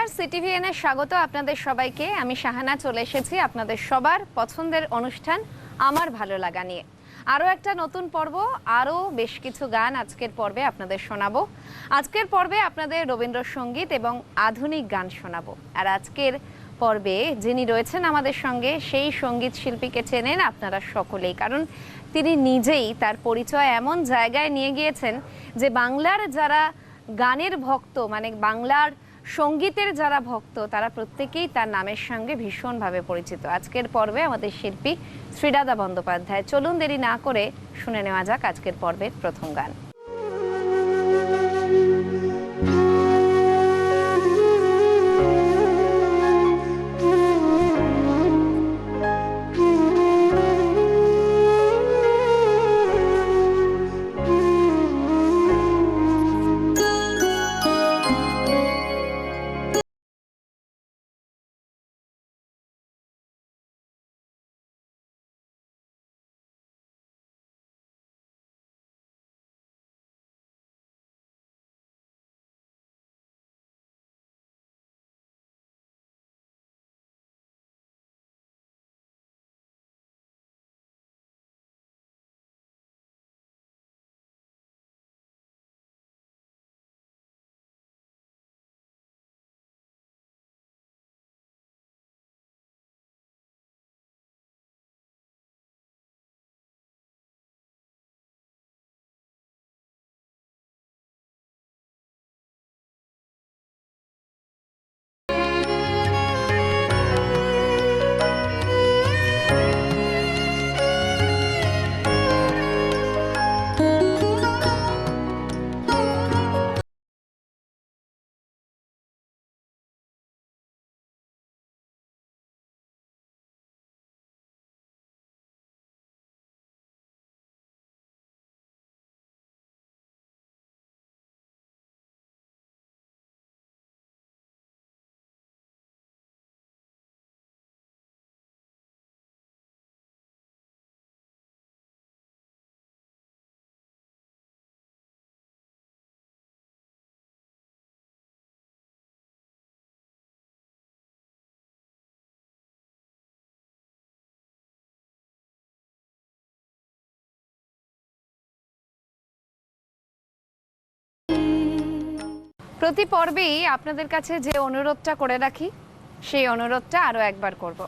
নমস্কার সিটিভিএন এর স্বাগত আপনাদের সবাইকে। আমি শাহানা চলে এসেছি আপনাদের সবার পছন্দের অনুষ্ঠান আমার ভালো লাগা নিয়ে। আরও একটা নতুন পর্ব, আরও বেশ কিছু গান আজকের পর্বে আপনাদের শোনাবো। আজকের পর্বে আপনাদের রবীন্দ্রসঙ্গীত এবং আধুনিক গান শোনাবো। আর আজকের পর্বে যিনি রয়েছেন আমাদের সঙ্গে, সেই সংগীত শিল্পীকে চেনেন আপনারা সকলেই। কারণ তিনি নিজেই তার পরিচয় এমন জায়গায় নিয়ে গিয়েছেন যে বাংলার যারা গানের ভক্ত মানে বাংলার সঙ্গীতের যারা ভক্ত, তারা প্রত্যেকেই তার নামের সঙ্গে ভীষণভাবে পরিচিত। আজকের পর্বে আমাদের শিল্পী শ্রীদাদা বন্দ্যোপাধ্যায়। চলুন দেরি না করে শুনে নেওয়া যাক আজকের পর্বের প্রথম গান। প্রতি পর্বেই আপনাদের কাছে যে অনুরোধটা করে রাখি, সেই অনুরোধটা আরও একবার করব।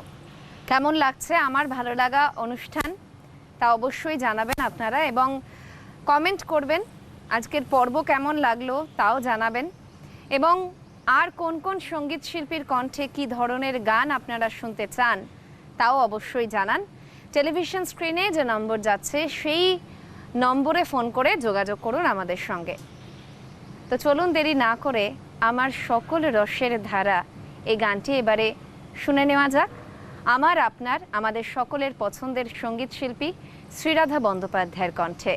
কেমন লাগছে আমার ভালো লাগা অনুষ্ঠান, তা অবশ্যই জানাবেন আপনারা এবং কমেন্ট করবেন আজকের পর্ব কেমন লাগল তাও জানাবেন এবং আর কোন কোন সংগীত শিল্পীর কণ্ঠে কি ধরনের গান আপনারা শুনতে চান তাও অবশ্যই জানান। টেলিভিশন স্ক্রিনে যে নম্বর যাচ্ছে, সেই নম্বরে ফোন করে যোগাযোগ করুন আমাদের সঙ্গে। তো চলুন দেরি না করে আমার সকল রসের ধারা এই গানটি এবারে শুনে নেওয়া যাক। আমার, আপনার, আমাদের সকলের পছন্দের সংগীত শিল্পী শ্রীরাধা বন্দ্যোপাধ্যায়ের কণ্ঠে।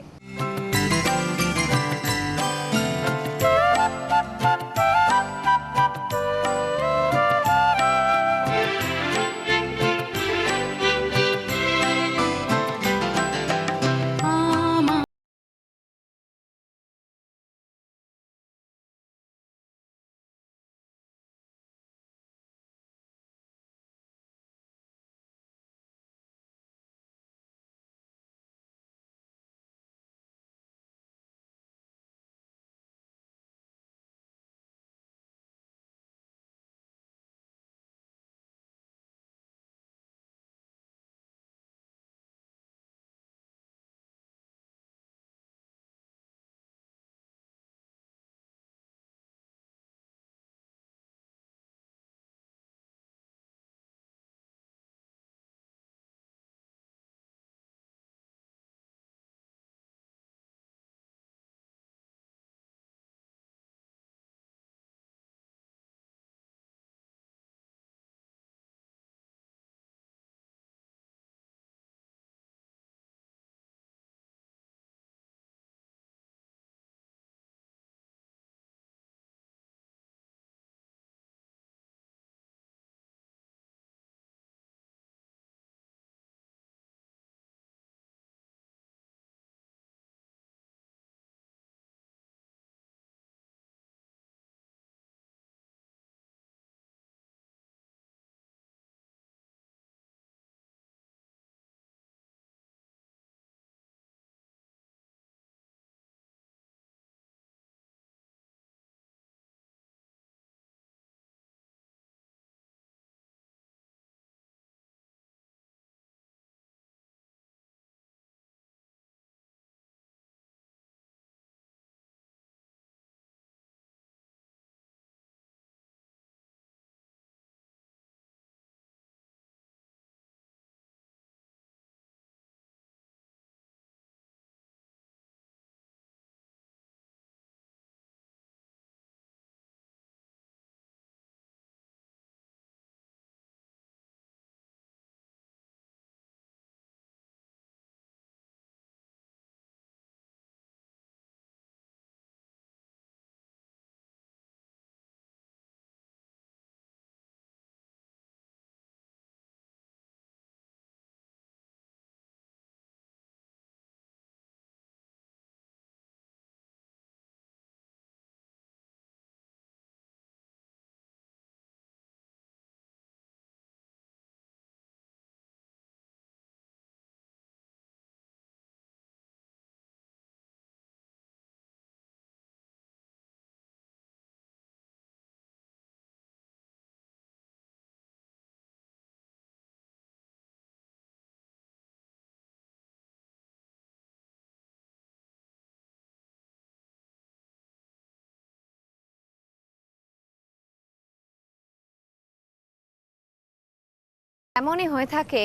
এমনই হয়ে থাকে,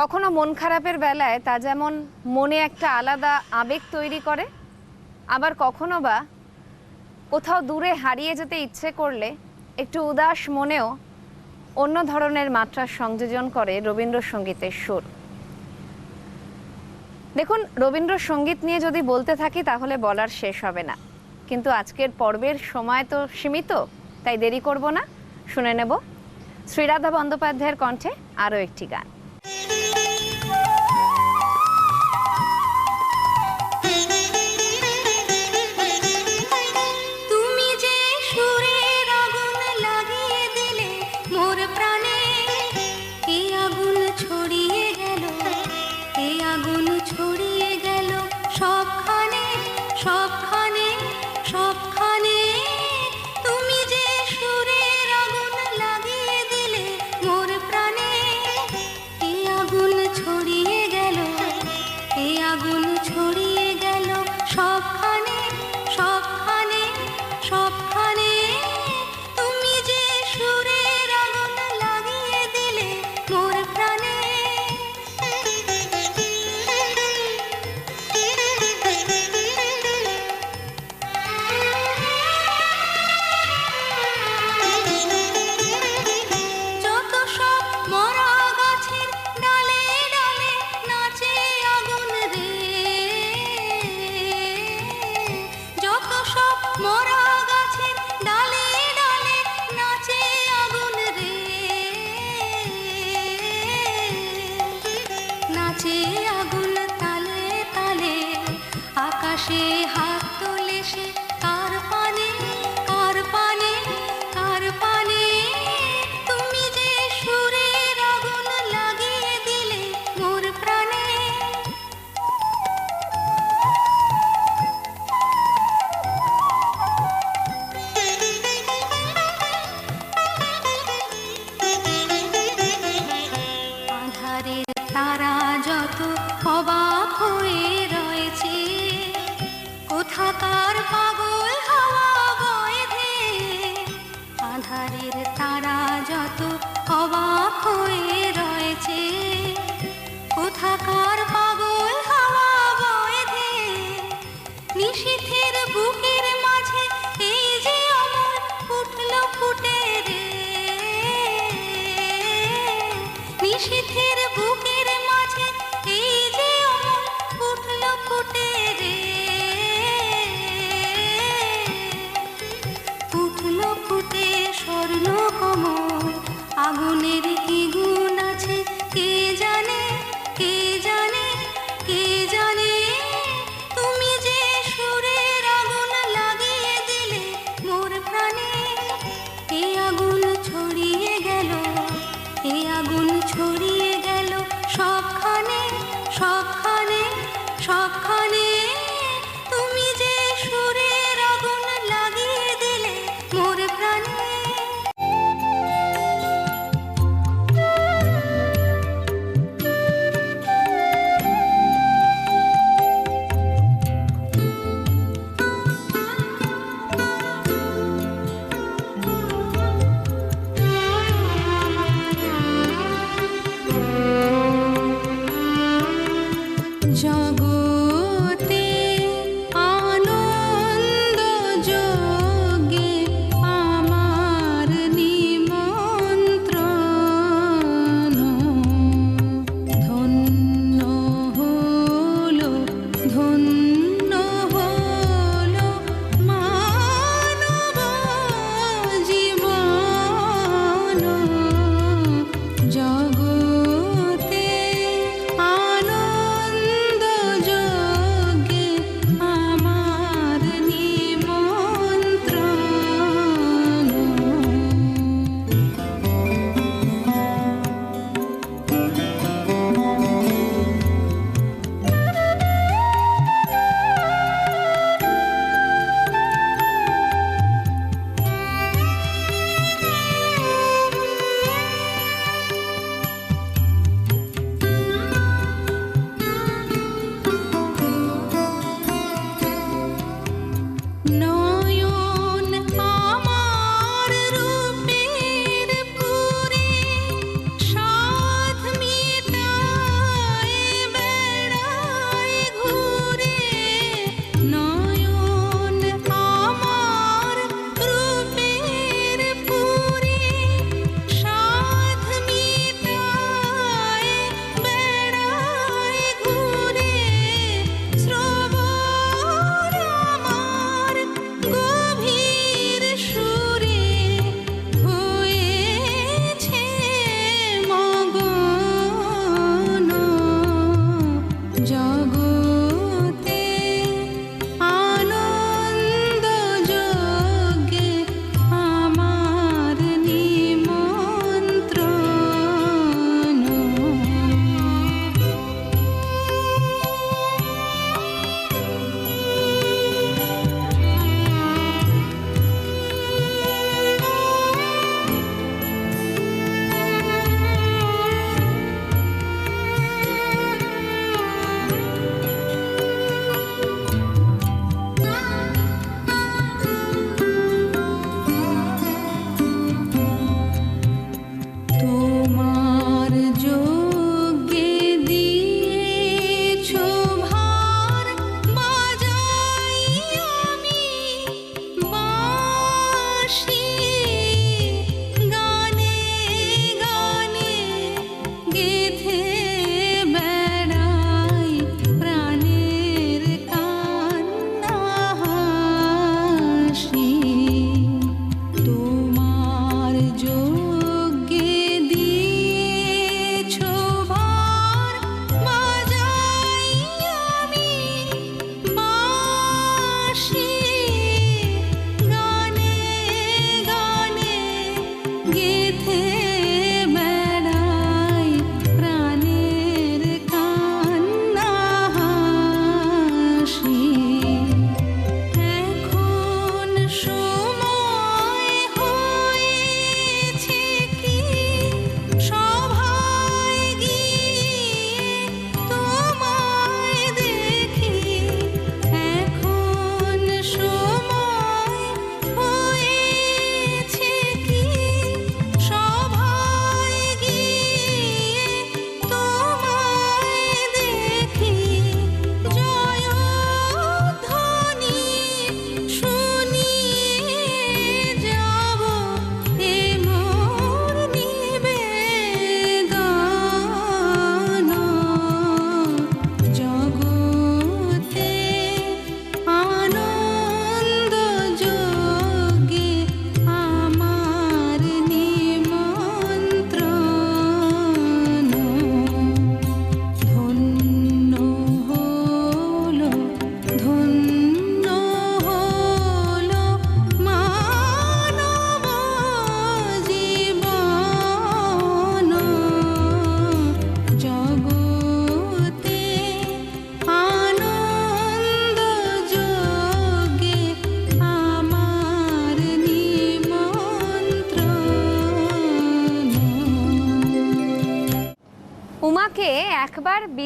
কখনো মন খারাপের বেলায় তা যেমন মনে একটা আলাদা আবেগ তৈরি করে, আবার কখনো বা কোথাও দূরে হারিয়ে যেতে ইচ্ছে করলে একটু উদাস মনেও অন্য ধরনের মাত্রার সংযোজন করে রবীন্দ্রসঙ্গীতের সুর। দেখুন, রবীন্দ্রসঙ্গীত নিয়ে যদি বলতে থাকি তাহলে বলার শেষ হবে না। কিন্তু আজকের পর্বের সময় তো সীমিত, তাই দেরি করব না। শুনে নেব। শ্রীরাধা বন্দ্যোপাধ্যায়ের কণ্ঠে আরও একটি গান।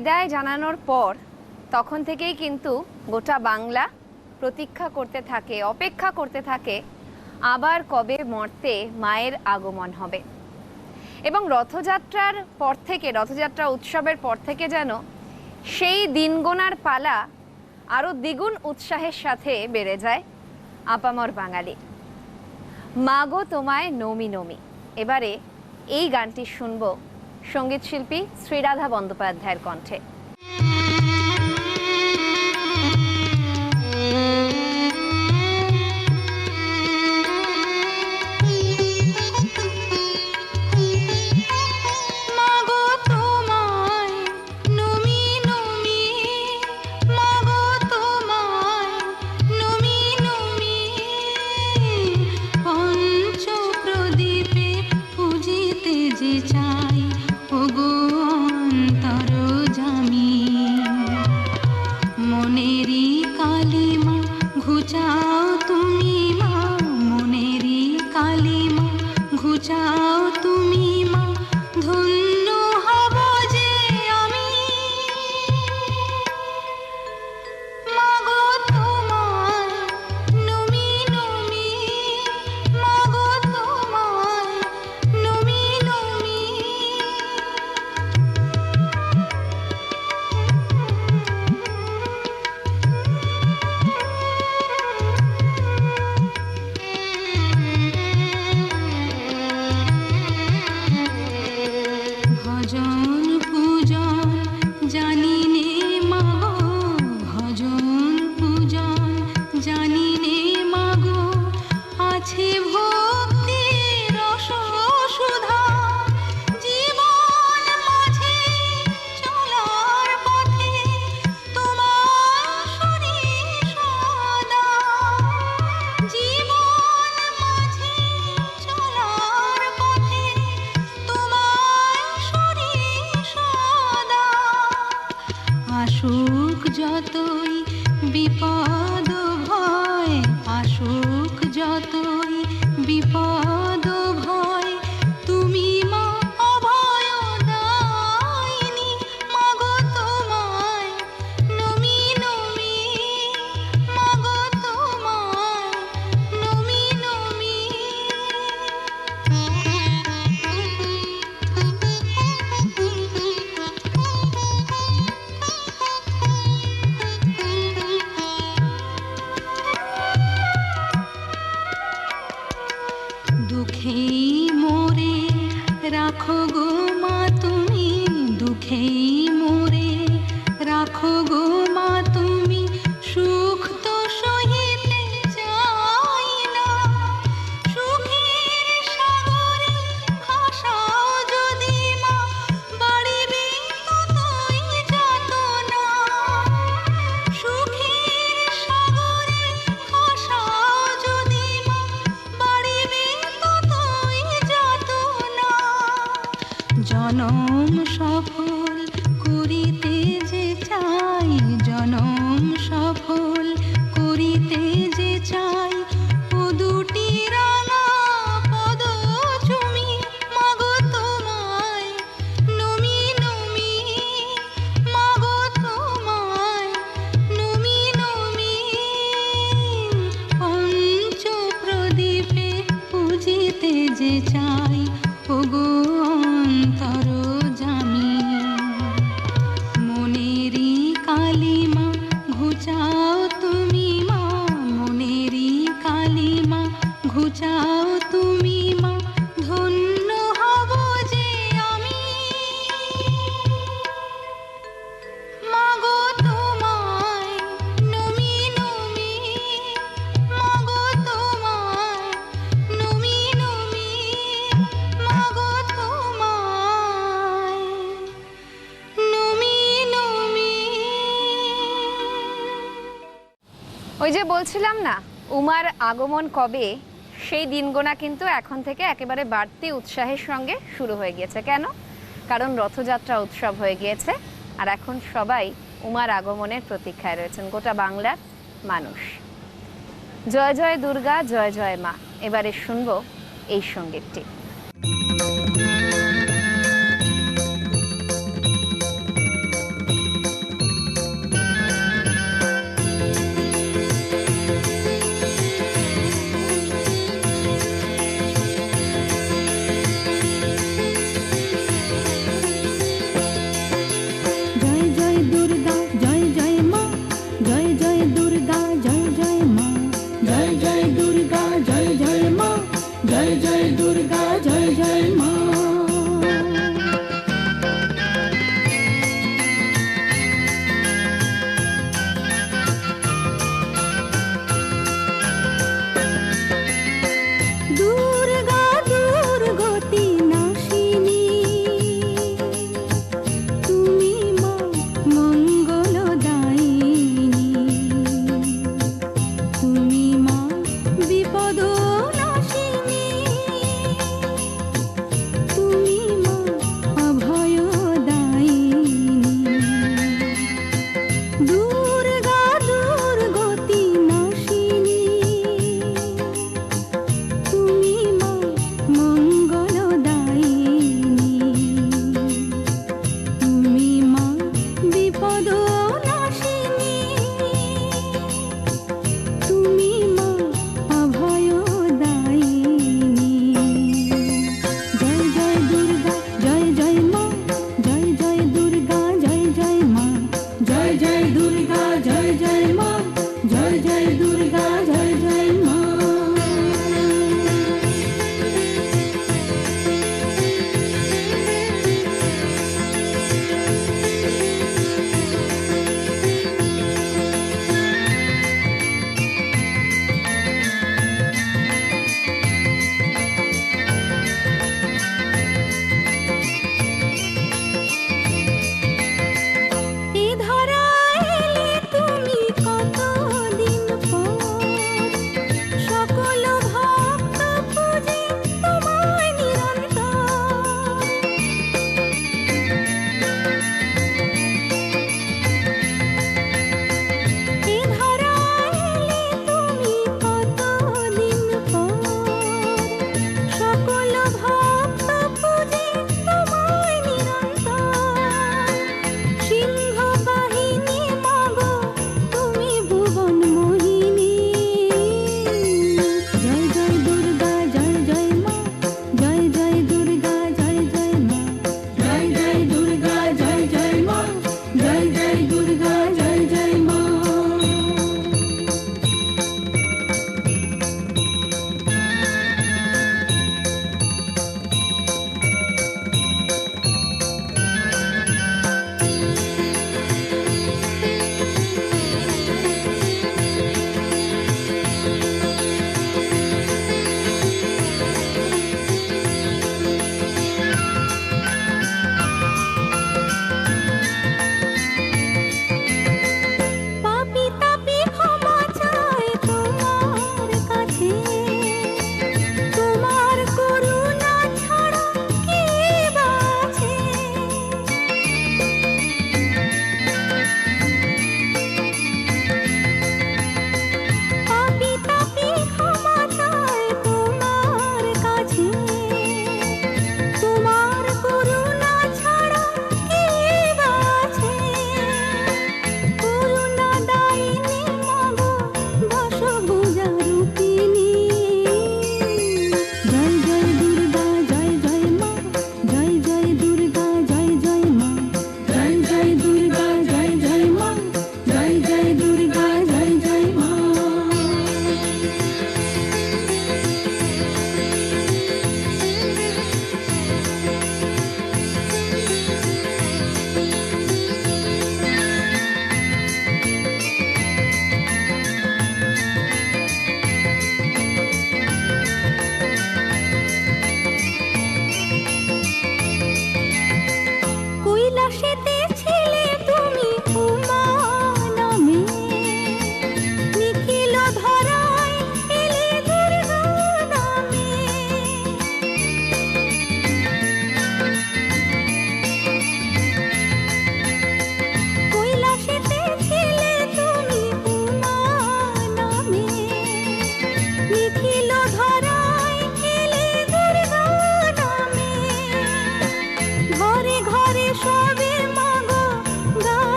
বিদায় জানানোর পর তখন থেকেই কিন্তু গোটা বাংলা প্রতীক্ষা করতে থাকে, অপেক্ষা করতে থাকে, আবার কবে মর্তে মায়ের আগমন হবে। এবং রথযাত্রার পর থেকে, রথযাত্রা উৎসবের পর থেকে যেন সেই দিনগোনার পালা আরও দ্বিগুণ উৎসাহের সাথে বেড়ে যায় আপামর বাঙালি মাগো তোমায় নমি নমি। এবারে এই গানটি শুনব সংগীত শিল্পী শ্রীরাধা বন্দ্যোপাধ্যায়ের কণ্ঠে। जा tanto আগমন কবে? সেই দিনগোনা কিন্তু এখন থেকে একেবারে বাড়তি উৎসাহের সঙ্গে শুরু হয়ে গিয়েছে। কেন? কারণ রথযাত্রা উৎসব হয়ে গিয়েছে আর এখন সবাই উমার আগমনের প্রতীক্ষায় রয়েছেন। গোটা বাংলার মানুষ। জয় জয় দুর্গা, জয় জয় মা। এবারে শুনব এই সঙ্গীতটি।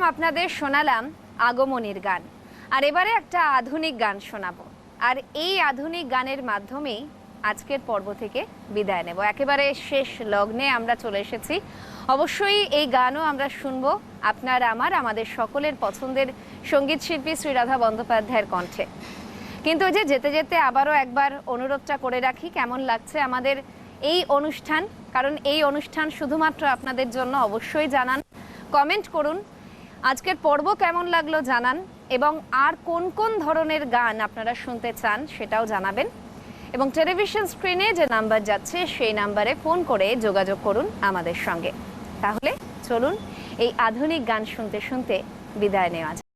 শোনালাম, আপনাদের শোনালাম আগমনীর গান। আর এবারে একটা আধুনিক গান শোনাবো। আর এই আধুনিক গানের মাধ্যমেই আজকের পর্ব থেকে বিদায় নেব। একেবারে শেষ লগ্নে আমরা চলে এসেছি। অবশ্যই এই গানও আমরা শুনব আপনার, আমার, আমাদের সকলের পছন্দের সংগীত শিল্পী শ্রীরাধা বন্দ্যোপাধ্যায়ের কণ্ঠে। কিন্তু যে যেতে যেতে আবারও একবার অনুরোধটা করে রাখি, কেমন লাগছে আমাদের এই অনুষ্ঠান? কারণ এই অনুষ্ঠান শুধুমাত্র আপনাদের জন্য অবশ্যই জানান। কমেন্ট করুন আজকের পর্ব কেমন লাগল জানান এবং আর কোন কোন ধরনের গান আপনারা শুনতে চান সেটাও জানাবেন এবং টেলিভিশন স্ক্রিনে যে নাম্বার যাচ্ছে সেই নাম্বারে ফোন করে যোগাযোগ করুন আমাদের সঙ্গে তাহলে চলুন এই আধুনিক গান শুনতে শুনতে বিদায় নেওয়া।